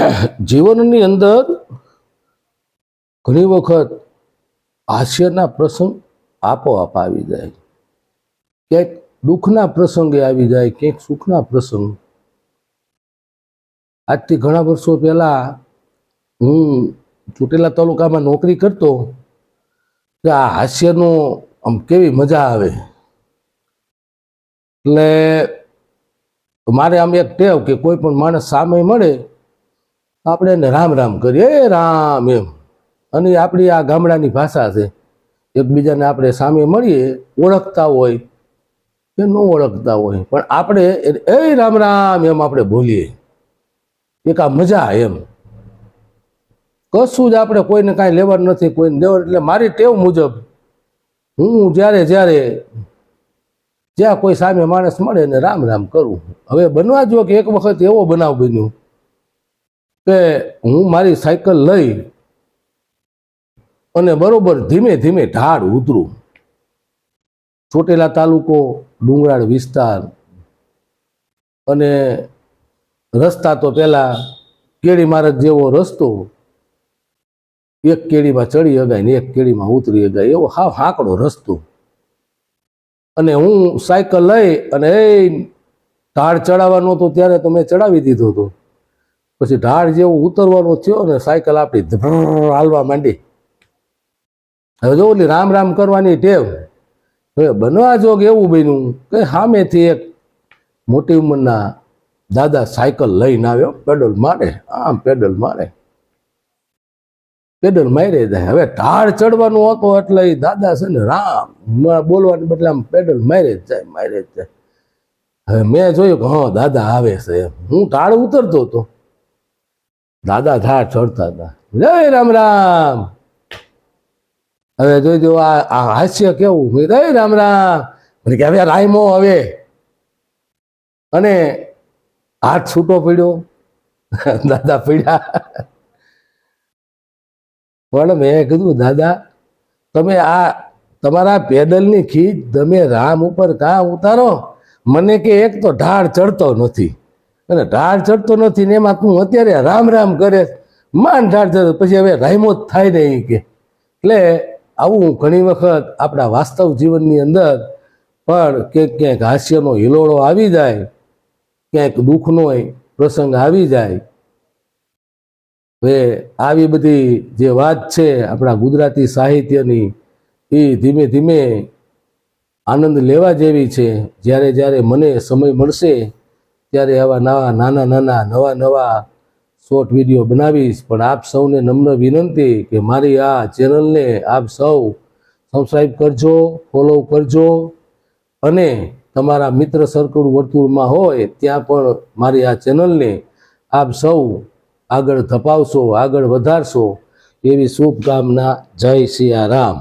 જીવનની અંદર ઘણી વખત હાસ્યના પ્રસંગ આપોઆપ આવી જાય. ક્યાંક દુઃખના પ્રસંગે આવી જાય, ક્યાંક સુખના પ્રસંગ. આજથી ઘણા વર્ષો પહેલા હું ચૂંટેલા તાલુકામાં નોકરી કરતો કે આ હાસ્યનો આમ કેવી મજા આવે. એટલે મારે આમ એક ટેવ કે કોઈ પણ માણસ સામે મળે આપણે એને રામ રામ કરીએ. એ રામ એમ. અને આપણી આ ગામડાની ભાષા છે. એકબીજાને આપણે સામે મળીએ, ઓળખતા હોય કે ન ઓળખતા હોય. પણ આપણે એ- રામ રામ એમ આપણે બોલીએ. એક આ મજા એમ. કશું જ આપણે કોઈને કાંઈ લેવાનું નથી, કોઈને દેવાનું એટલે મારી ટેવ મુજબ હું જ્યારે જ્યારે જ્યાં કોઈ સામે માણસ મળે ને રામ રામ કરું. હવે બનવા જો કે એક વખત એવો બનાવ બન્યો. કે હું મારી સાયકલ લઈ અને બરોબર ધીમે ધીમે ઢાળ ઉતરું. ચોટેલા તાલુકો, ડુંગરાળ વિસ્તાર અને રસ્તા તો પેલા કેળી માર્ગ જેવો રસ્તો, એક કેળીમાં ચડી અગાય ને એક કેળીમાં ઉતરી અગાય એવો હાવ હાંકડો રસ્તો. અને હું સાયકલ લઈ અને એ ઢાળ ચડાવવાનો હતો ત્યારે તો મેં ચડાવી દીધો હતો. પછી ઢાળ જેવો ઉતરવાનો થયો ને સાયકલ આપણી હાલવા માંડી. હવે જો ઓલી રામ રામ કરવાની ટેવ. હવે બનવા જોગ એવું બન્યું કે સામેથી એક મોટી ઉંમરના દાદા સાયકલ લઈને આવ્યો, પેડલ મારે, આમ પેડલ મારે. પેડલ મારે જાય. હવે ઢાળ ચડવાનું હતો એટલે એ દાદા છે ને રામ બોલવાને બદલે આમ પેડલ મારે જ જાય મારે જ જાય. હવે મેં જોયું કે, હા, દાદા આવે છે. એમ. હું ઢાળ ઉતરતો હતો. દાદા ઢાળ ચડતા હતા જય રામ રામ. હવે જોઈજો આ આ હાસ્ય કેવું? મેં કીધું, રામ રામ. મને કે હવે રાયમો હવે. અને હાથ છૂટો પડ્યો. દાદા પીડ્યા. પણ મેં કીધું દાદા તમે આ તમારા પેડલની ખીચ તમે રામ ઉપર કાં ઉતારો? મને કે એક તો ઢાળ ચડતો નથી. અને ઢાળ ચડતો નથી ને એમાં તું અત્યારે રામ રામ કરે. માન ઢાળ ચડતો પછી હવે રાયમો જ થાય નહીં કે. એટલે આવું ઘણી વખત આપણા વાસ્તવ જીવનની અંદર પણ ક્યાંક ક્યાંક હાસ્યનો હિલોળો આવી જાય, ક્યાંક દુઃખનો પ્રસંગ આવી જાય. હવે આવી બધી જે વાત છે આપણા ગુજરાતી સાહિત્યની એ ધીમે ધીમે આનંદ લેવા જેવી છે. જ્યારે જ્યારે મને સમય મળશે ત્યારે આવા નવા, નાના નાના, નવા નવા શોર્ટ વીડિયો બનાવીશ. પણ આપ સૌને નમ્ર વિનંતી કે મારી આ ચેનલને આપ સૌ સબસ્ક્રાઈબ કરજો ફોલો કરજો. અને તમારા મિત્ર સર્કલ વર્તુળમાં હોય ત્યાં પણ મારી આ ચેનલને આપ સૌ આગળ ધપાવશો, આગળ વધારશો. એવી શુભકામના જય સિયા રામ.